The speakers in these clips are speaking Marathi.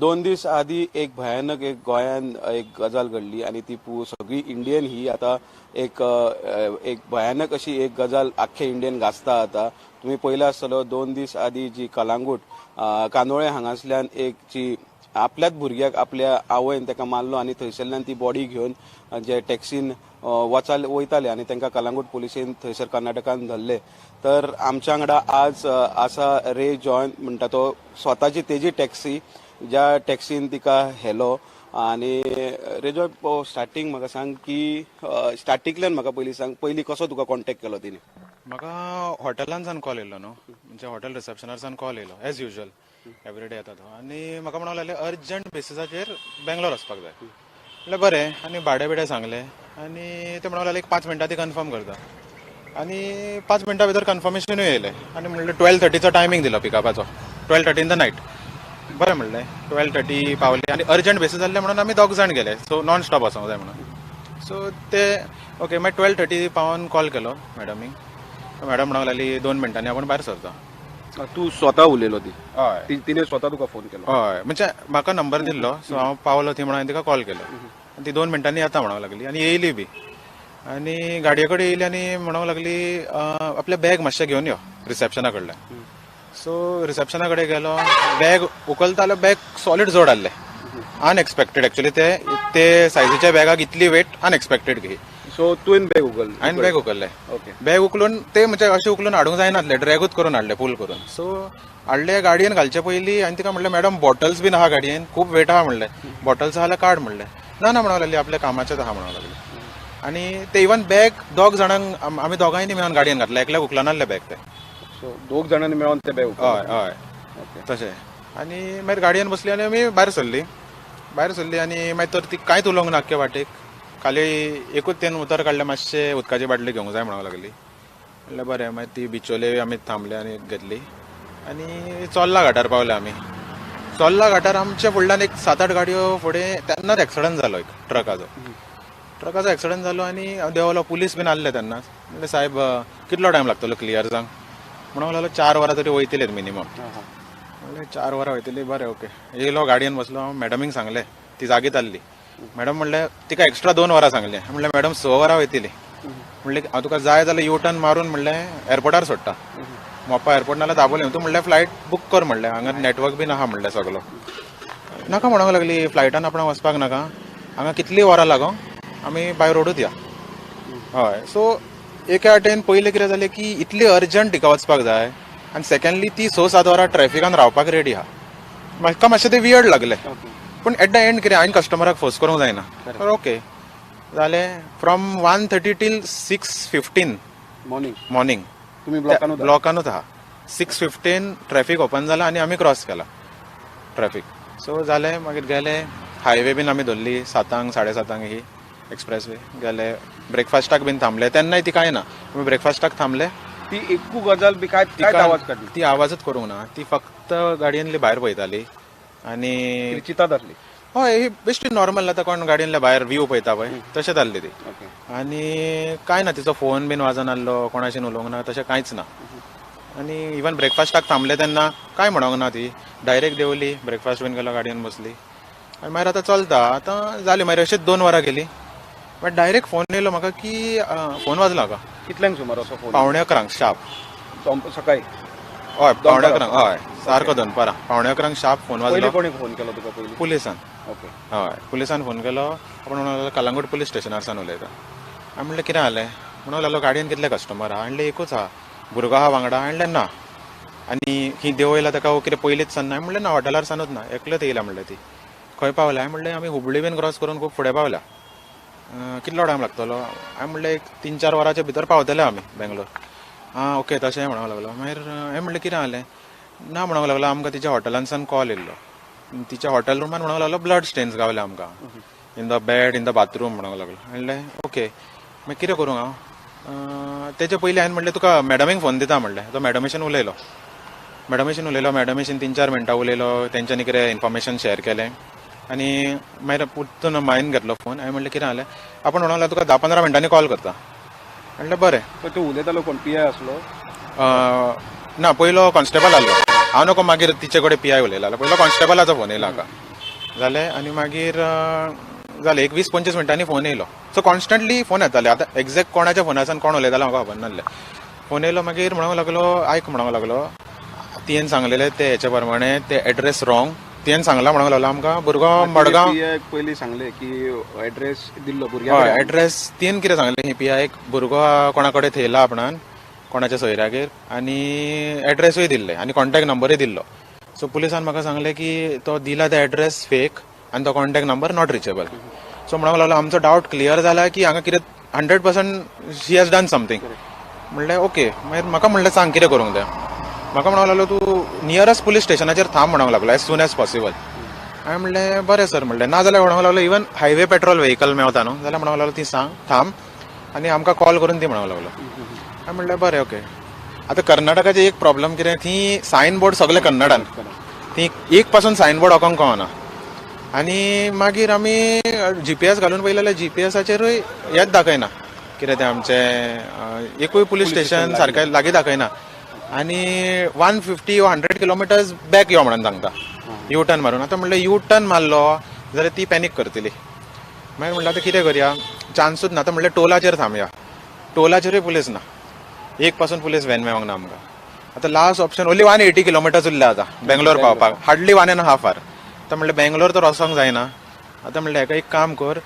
दोन दीस आधी एक भयानक एक गोंयान एक गजाल घडली आणि ती सगळी इंडियन ही आता एक एक भयानक अशी एक गजाल आख्खे इंडियन गाजता आता. तुम्ही पयला आसतलो दोन दीस आधी जी कलांगूट कांदोळे हांगासल्यान एक जी आपल्याच भुरग्याक आपल्या आवयन ताका मारलो आणि थंयसरल्यान ती बॉडी घेवन जे टॅक्सीन वचाल वचाले वयताले आणि तांकां कलांगूट पुलिसेन थंयसर कर्नाटकान धरले. तर आमच्या वांगडा आज आसा रे जॉन म्हणटा तो स्वताची तेजी टॅक्सी ज्या टॅक्सीन तिका हेलो आणि रेजो स्टार्टींग म्हाका सांग की स्टार्टींगल्यान म्हाका पयलीं सांग पयलीं कसो तुका कॉन्टॅक्ट केलो तिने? म्हाका हॉटेलांसान कॉल येयलो न्हू म्हणजे हॉटेल रिसेप्शनारसान कॉल येयलो एज युजल एवरीडे येता तो आनी म्हाका म्हणूंक लागले अर्जंट बेसिसाचेर बेंगलोर वचपाक जाय. म्हणलें बरें. आनी भाडें बिडें सांगलें. आनी ते म्हणूंक लागले एक पांच मिनटां ती कन्फर्म करता. आनी पांच मिनटां भितर कन्फर्मेशनूय येयलें. आनी म्हणलें ट्वेल्व थर्टीचो टायमींग दिलो पिकअपाचो twelve thirty in the night बरें म्हणलें ट्वेल्व थर्टी पावले. आनी अर्जंट बेसीस जाल्ले म्हणून आमी दोग जाण गेले सो नॉन स्टॉप वचोंक जाय म्हणून. सो ते ओके मागीर ट्वेल्व थर्टी पावन कॉल केलो मॅडमीक मॅडम म्हणूंक लागली दोन मिनटांनी आपण भायर सरता. तू स्वता उलयलो ती. हय. ती- तिने स्वता तुका फोन केलो. हय. म्हणजे म्हाका नंबर दिल्लो. सो हांव पावलो थंय म्हणून हांवें तिका कॉल. केलो आनी ती दोन मिनटांनी येता म्हणूंक लागली. आनी येयली बी. आनी गाडये कडेन येयली आनी म्हणूंक लागली आपले बॅग मातशें घेवन यो रिसेप्शना कडल्यान सो रिसेप्शना कडेन गेलो. बॅग उखलता जाल्यार बॅग सॉलिड जोड आहले अनएक्सपेक्टेड एक्चुअली ते ते सायझीच्या बॅगाक इतली वेट अनएक्सपेक्टेड घे. सो तुवें बॅग उगल हांवें बॅग उखल्ले ओके बॅग उखलून ते म्हणजे अशें उखलून हाडूंक जायनासले ड्रॅगूच करून हाडले पूल करून. सो हाडले गाडयेन घालचे पयलीं हांवें तिका म्हणलें मॅडम बॉटल्स बीन आहा गाडयेन. खूब वेट आहा म्हणलें. बॉटल्स आहा जाल्यार काड म्हणलें. ना ना म्हणूंक लागली. आपल्या कामाचेच आहा म्हणूंक लागली. आनी ते इवन बॅग दोग जाणांक आम- आमी दोगांयनी मेळून गाडयेन घातले. एकल्याक उखलनासले बॅग ते. सो दोग जाणांनी मेळोन ते बॅग हय हय. तशें आनी मागीर गाडयेन बसली आनी आमी भायर सरली भायर सरली आनी मागीर तर ती कांयच उलोवंक ना आख्खे वाटेक. खाली एकूच तेन उतर काडलें मातशें उदकाची बाटली घेवंक जाय म्हणूंक लागली. म्हणलें बरें मागीर ती बिचोले आमी थांबले आनी घेतली. आनी चोल्ला घाटार पावले आमी चोल्ला घाटार आमच्या फुडल्यान एक सात आठ गाडयो फुडें तेन्नाच एक्सिडंट जालो एक ट्रकाचो. ट्रकाचो एक्सिडंट जालो आनी हांव देवलो पुलीस बीन आसले तेन्ना म्हणलें सायब अं, कितलो टायम लागतलो क्लियर जावंक म्हणूंक लागलो चार वरां तरी वयतलेत मिनिमम म्हणलें चार वरां वयतली बरें ओके. येयलो गाडयेन बसलो हांव मॅडमीक सांगलें ती जागीत आसली मॅडम म्हणलें तिका एक्स्ट्रा दोन वरां सांगलें. म्हणलें मॅडम स वरां वयतली म्हणलें हांव तुका जाय जाल्यार यू टर्न मारून म्हणलें एअरपोर्टार सोडटा मोपा एअरपोर्ट नाल्यार दाबोलें तूं म्हणलें फ्लायट बूक कर म्हणलें. हांगा नेटवर्क बीन आहा म्हणलें सगलो नाका म्हणूंक लागली फ्लायटान आपण वचपाक नाका. हांगा कितली वरां लागो आमी बाय रोडूच या. हय. सो एके वाटेन पयलें कितें जालें की इतली अर्जंट तिका वचपाक जाय आनी सेकंडली ती स सात वरां ट्रॅफिकान रावपाक रेडी आहा म्हाका मातशें तें वियर्ड लागलें. पूण एट द एंड कितें हांवें कस्टमराक फोर्स करूंक जायना. ओके जालें from one thirty till six fifteen morning morning तुम्ही ब्लॉकान ब्लॉकानूच आहा सिक्स फिफ्टीन ट्रॅफिक ओपन जाला आनी आमी क्रॉस केला ट्रॅफिक सो जालें मागीर गेले हायवे बीन आमी धरली सातांक साडे सातांक ही. एक्सप्रेस वे गेले ब्रेकफास्टाक बीन थांबले. तेन्नाय ती कांय ना आमी ब्रेकफास्टाक थांबले. ती एकू गजाल बी काय तिका- आवाज काढली? ती आवाजच करूंक ना. ती फक्त गाडयेंतली भायर पळयताली आनी ती चितात आसली हय ही बेश्टी नॉर्मल आतां कोण गाडयेंतल्या भायर व्यू पळयता पळय तशेंच आसली ती. आनी कांय ना तिचो फोन बीन वाजन आसलो कोणाशी उलोवंक ना तशें कांयच ना. आनी इवन ब्रेकफास्टाक थांबले तेन्ना कांय म्हणोंक ना ती. डायरेक्ट देंवली ब्रेकफास्ट बीन केलो गाडयेन बसली. आनी मागीर आतां चलता. आतां जाली मागीर अशेंच दोन वरां गेली. मागीर डायरेक्ट फोन येयलो म्हाका की अं, फोन वाजलो म्हाका कितल्यांक सुमार असो फोन पावणे अकरांक शार्प सकाळी? हय पावणे अकरांक हय. सारको दनपारां. पावणे अकरांक शार्प फोन पयलीं वाजलो कोणी फोन केलो तुका पयलीं पुलिसान. ओके. हय पुलिसान फोन केलो. आपण म्हणून कलंगूट पुलीस स्टेशनारसान उलयता. हांवें म्हणलें कितें जालें म्हणून लागलो गाडयेन कितले कस्टमर आहा म्हणलें एकूच आहा भुरगो आहा वांगडा. म्हणलें ना. आनी ही देवयला ताका कितें पयलींच सान ना. हांवें म्हणलें ना हॉटेलार सानूच ना. एकलेच येयला म्हणलें ती. खंय पावल्या हांवें म्हणलें आमी हुबळी बीन क्रॉस करून खूब फुडें पावल्या अं, कितलो टायम लागतलो हांवें म्हणलें एक तीन चार वरांच्या भितर पावतले आमी बेंगलोर. आं ओके तशें म्हणूंक लागलो. मागीर हें हांवें म्हणलें कितें जालें ना म्हणूंक लागलो आमकां तिच्या हॉटेलांसान कॉल येयल्लो तिच्या हॉटेल रुमान म्हणूंक लागलो ब्लड स्टेन्स गावले आमकां. In the bed in the bathroom म्हणूंक लागलो. म्हणलें ओके मागीर कितें करूंक हांव? अं, पयलीं हांवें म्हणलें तुका मॅडमीक फोन दिता म्हणलें. तो मॅडमेशन उलयलो. मॅडमेशन उलयलो मॅडमेशन तीन चार मिनटां उलयलो तेंच्यांनी कितें इन्फॉर्मेशन शेअर केलें. आनी मागीर परतून हांवें घेतलो फोन. हांवें म्हणलें कितें जालें आपण म्हणूंक लागलो तुका धा पंदरा मिनटांनी कॉल करता. म्हणलें बरें तू उलयतालो कोण? पी आय असलो. अं, ना पयलो कॉन्स्टेबल आसलो हांव नको मागीर तिचे कडेन पी आय उलयला पयलो कॉन्स्टेबलाचो फोन येयला म्हाका जालें आनी मागीर जालें एक वीस पंचवीस मिनटांनी फोन येयलो. सो कॉन्स्टंटली फोन येताले. आतां एक्झॅक्ट कोणाच्या फोनासान कोण उलयतालो म्हाका खबर नासलें. फोन येयलो मागीर म्हणूंक लागलो आयक म्हणूंक लागलो. तियेन सांगलेलें ते हेचे प्रमाणे ते एड्रेस रॉंग तियेन सांगला म्हणूंक लागलो आमकां. भुरगो मडगांव. पयलीं सांगले की एड्रेस दिल्लो हय भुरग्याक एड्रेस तियेन कितें सांगलें ही पी आय भुरगो कोणा कडेन थेयला आपणान कोणाच्या सोयऱ्यागेर आनी एड्रेसूय दिल्ले आनी कॉन्टॅक्ट नंबरूय दिल्लो. सो पुलिसान म्हाका सांगलें की तो दिला ते एड्रेस फेक आनी तो contact number not reachable so म्हणूंक लागलो आमचो डावट क्लियर जाला की हांगा कितें hundred percent she has done something म्हणलें ओके मागीर म्हाका म्हणलें सांग कितें करूंक जाय म्हाका म्हणूंक लागलो तूं नियरस्ट पुलीस स्टेशनाचेर थांब म्हणूंक लागलो एज सून एज पॉसिबल हांवें म्हणलें बरें सर म्हणलें. ना जाल्यार म्हणूंक लागलो इवन हायवे पेट्रोल व्हेकल मेवता न्हू? जाल्यार म्हणूंक लागलो ती सांग थांब. आनी आमकां कॉल करून ती म्हणूंक लागलो. हांवें म्हणलें बरें ओके आतां कर्नाटकाचे एक प्रॉब्लम कितें थी सायन बोर्ड सगळे कन्नडान. ती एक पासून सायन बोर्ड ओकोंक कळना. आनी मागीर आमी जी पी एस घालून पयलें जाल्यार जी पी एसाचेरूय हेंच दाखयना. कितें तें आमचें एकूय पुलीस स्टेशन सारकें लागीं दाखयना. आनी वन फिफ्टी वा हंड्रेड किलोमिटर्स बॅक यो म्हणून सांगता. यू टर्न मारून. आतां म्हणलें यू टर्न मारलो जाल्यार ती पॅनीक करतली. मागीर म्हणलें आतां कितें करया? चान्सूच ना. आतां म्हणलें टोलाचेर थांबया. टोलाचेरूय पुलीस ना. एक पासून पुलीस व्हॅन मेळोंक ना आमकां आतां last option only one eighty kilometres उरले आतां. बेंगलोर पावपाक. Hardly one and half hour आतां म्हणलें बेंगलोर तर वचोंक जायना आतां म्हणलें हेका एक काम कर.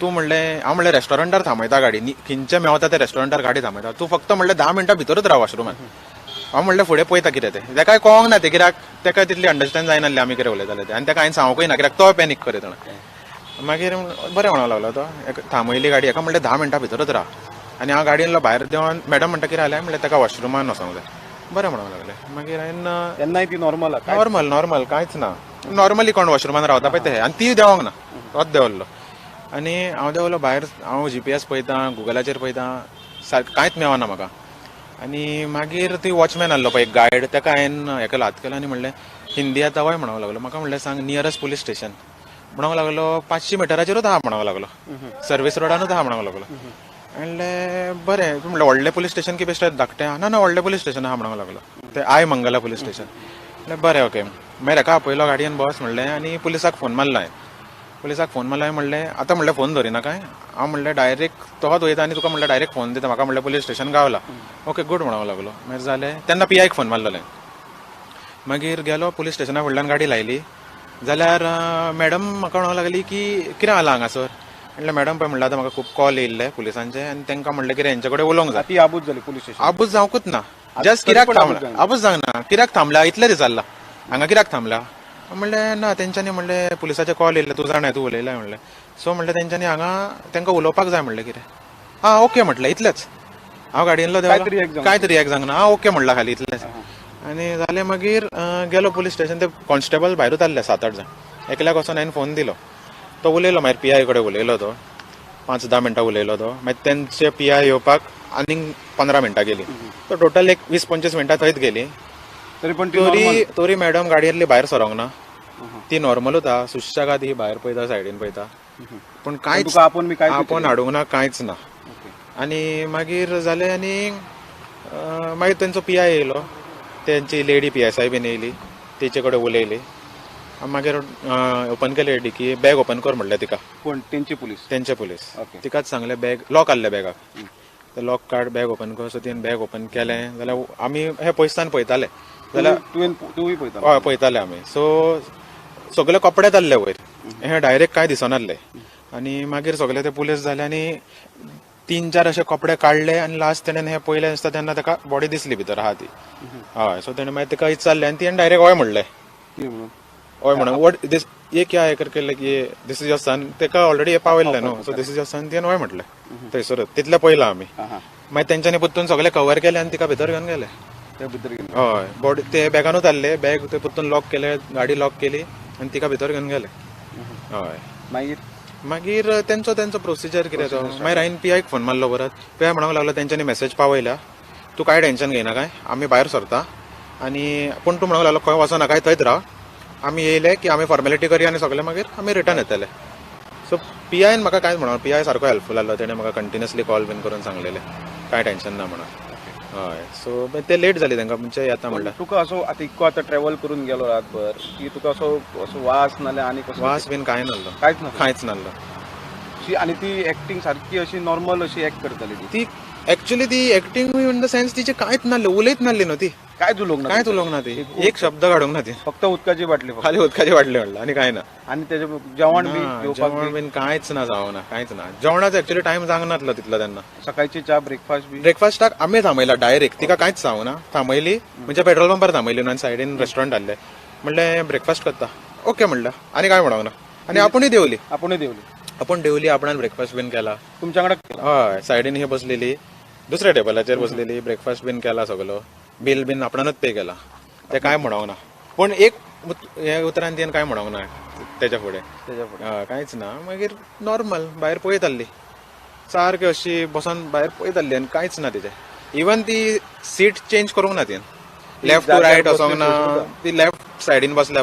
तूं म्हणलें हांव म्हणलें रेस्टॉरंटार थांबयता गाडी. खंयचे मेवता ते रेस्टॉरंटार गाडी थांबयता तूं फक्त म्हणलें धा मिनटां भितरूच राव वॉशरुमात हांव म्हणलें फुडें पळयता कितें तें. तेकाय कळोंक ना तें कित्याक तेका तितली अंडरस्टँड जायनासलें आमी कितें उलयताले ते. आनी तेका हांवें सांगूंकय ना कित्याक तो पॅनीक करीत म्हणून मागीर बरें म्हणूंक लागलो तो. एक थांबयली गाडी एका म्हणलें धा मिनटां भितरूच राव आनी हांव गाडयेन भायर देवन मॅडम म्हणटा कितें जालें म्हणलें तेका वॉशरुमान वचोंक जाय बरें म्हणूंक लागलें. मागीर हांवें तेन्नाय ती नॉर्मल नॉर्मल नॉर्मल कांयच ना. नॉर्मली कोण वॉशरुमान रावता पळय ते. आनी ती देवोंक ना. तोच देंवल्लो. आनी हांव देंवलो भायर हांव जी पी एस पळयतां गुगलाचेर पळयतां सारकें कांयच मेवना म्हाका. आनी मागीर ती वॉचमॅन आहलो पळय एक गायड तेका हांवें हेका हात केलो आनी म्हणलें हिंदी आतां वय म्हणूंक लागलो. म्हाका म्हणलें सांग नियरस्ट पुलीस स्टेशन म्हणूंक लागलो पांचशी मिटराचेरूच आहा म्हणूंक लागलो. सर्वीस रोडानूच आहा म्हणूंक लागलो. म्हणलें बरें. म्हणलें व्हडलें पुलीस स्टेशन की बेश्टें धाकटें आहा ना ना व्हडलें पुलीस स्टेशन आहा म्हणूंक लागलो. तें आय मंगला पुलीस स्टेशन म्हणलें बरें ओके. मागीर हेका आपयलो गाडयेन बस म्हणलें आनी पुलिसाक फोन मारलो हांवें पुलिसाक फोन मारलो हांवें म्हणलें आतां म्हणलें फोन धरिना काय? हांव म्हणलें डायरेक्ट तोच वयता आनी तुका म्हणलें डायरेक्ट फोन दिता. म्हाका म्हणलें पुलीस स्टेशन गावला. ओके गूड म्हणूंक लागलो. मागीर जालें तेन्ना पी आयक फोन मारलेलें मागीर गेलो पुलीस स्टेशना फुडल्यान गाडी लायली. जाल्यार मॅडम म्हाका म्हणूंक लागली की कितें जाला हांगासर? म्हणलें मॅडम पळय म्हणलें आतां म्हाका खूब कॉल येयल्ले पुलिसांचे आनी तांकां म्हणलें कितें हेंचे कडेन उलोवंक जाय ती आबूज जाली पुलीस स्टेशन आबूज जावंकूच ना. जस्ट कित्याक थांबला. आबूज जावंक ना. कित्याक थांबला इतलें दिसारला हांगा कित्याक थांबला. म्हणलें ना तेंच्यांनी म्हणलें पुलिसाचे कॉल येयल्ले तूं जाणाय तूं उलयलाय म्हणलें. सो म्हणलें तेंच्यांनी हांगा तांकां उलोवपाक जाय म्हणलें कितें आं ओके म्हटलें इतलेंच हांव गाडयेनलो देवलो? जावंक कांयतरी एक जावंक ना. हांव ओके म्हणला खाली इतलेंच आनी जालें मागीर गेलो पुलीस स्टेशन ते कॉन्स्टेबल भायरूच आसले सात आठ जाण. एकल्याक वचोन हांवें फोन दिलो. तो उलयलो मागीर पी आय कडेन उलयलो तो. पांच धा मिनटां उलयलो तो. मागीर तेंचे पी आय येवपाक आनीक पंदरा मिनटां गेली. तो टोटल एक वीस पंचवीस मिनटां थंयच गेली. तरी पण तोरी तोरी मॅडम गाडयेंतली भायर सरोंक ना. ती नॉर्मलूच आहा सुशेगाद ही भायर पळयता सायडीन पळयता पूण कांयच तुका आपोवन बी आपोवन हाडूंक ना कांयच ना. आनी मागीर जालें आनी अं, मागीर तेंचो पी आय येयलो. तेंची लेडी पी एस आय बीन येयली. तेचे कडेन उलयली. आनी मागीर ओपन केली डिकी बॅग ओपन कर म्हणलें तिका. कोण? तेंची पुलीस? तेंचे पुलीस. ओके. तिकाच सांगलें बॅग लॉक आहलें बॅगाक ते लॉक काड बॅग ओपन कर. सो तिणें बॅग ओपन केलें. जाल्यार आमी हे पयसतान पळयताले जाल्यार तुवें पळयता हय पळयताले आमी सो सगळे कपडे जाल्ले वयर हे डायरेक्ट कांय दिसनासले आनी मागीर सगळे ते पुलीस जाले आनी तीन चार अशे कपडे काडले आनी लास्ट तेणेन हे पयले दिसता तेन्ना ताका बॉडी दिसली भितर आहा ती हय सो तेणें मागीर ताका विचारलें आनी तिणें डायरेक्ट हय म्हणलें. हय म्हणून. वॉट दिस ये क्या हे लायक ये दिस इज युअर सन ताका ऑलरेडी हे पावयल्लें न्हू so this is your son तिणें हय म्हटलें थंयसरूच तितलें पयलां आमी मागीर तेंच्यांनी परतून सगळे कवर केले आनी तिका भितर घेवन गेले. त्या हय बॉडी ते बॅगानूच आहले बॅग ते परतून लॉक केले गाडी लॉक केली. आनी तिका भितर घेवन गेले हय. मागीर? मागीर तेंचो तेंचो प्रोसिजर कितें तो मागीर हांवें पी आयक फोन मारलो परत. पी आय म्हणूंक लागलो तेंच्यांनी मेसेज पावयल्या तूं कांय टेन्शन घेयना काय? आमी भायर सरता. आनी पूण तूं म्हणूंक लागलो खंय वचना काय थंयच राव आमी येयले की आमी फॉर्मेलिटी करया आनी सगळे मागीर आमी रिटर्न येतले. सो पी आयन म्हाका कांयच म्हणून पी आय सारको हेल्पफूल आहलो तेणें म्हाका कंटिन्युअसली कॉल बीन करून सांगलेलें. कांय टेन्शन ना म्हणून. हय. सो ते लेट जाली तांकां म्हणजे येता म्हणल्यार तुका असो आता इतको आता ट्रॅव्हल करून गेलो रातभर की तुका असो असो वास नाल्यार आणि कसो वास बीन कांय नासलो कांयच ना कांयच नासलो आणि ती ऍक्टिंग सारखी अशी नॉर्मल अशी ऍक्ट करताली ती ऍक्च्युली ती ऍक्टिंग इन द सेन्स तिचे कांयच नासले उलयत नासली न्हू ती काय तुलोक ना कांयच उलोवंक ना ती एक शब्द काडूंक ना ती फक्त उदकाची बाटली फक्त. खाली उदकाचे वाटले म्हणलं आणि काय ना आणि त्याच्या जेवण बी ना, जेवपाक जेवण बी. बीन कांयच ना जावं ना कांयच ना जेवणाचा ऍक्च्युली टाइम नासलो तितलो तेन्ना सकाळची चहा ब्रेकफास्ट बी. ब्रेकफास्टाक आमी थांबयला डायरेक्ट तिका कांयच सांगू ना. थांबयली. म्हणजे पेट्रोल पंपार थांबयली आनी सायडीन रेस्टॉरंट आसले म्हणलें ब्रेकफास्ट करता. ओके म्हणलं. आणि काय म्हणूंक ना. आणि आपुणूय देवली. आपणही देवली. आपण देवली आपण ब्रेकफास्ट बीन केला. तुमच्याकडे हय सायडीन ही बसलेली दुसऱ्या टेबलाचेर बसलेली ब्रेकफास्ट बीन केला सगळो. बिल बीन आपणानच पे केला. ते काय म्हणूंक ना? पण एक हे उतरान तियेन काय म्हणूंक ना? त्याच्या फुडें त्याच्या कांयच ना. मागीर नॉर्मल भायर पळयत आसली सारकी अशी बसून भायर पळयत आसली आनी कांयच ना तिचें इवन ती सीट चेंज करूंक ना तियेन लेफ्ट टू रायट वचोंक ना. ती लेफ्ट सायडीन बसल्या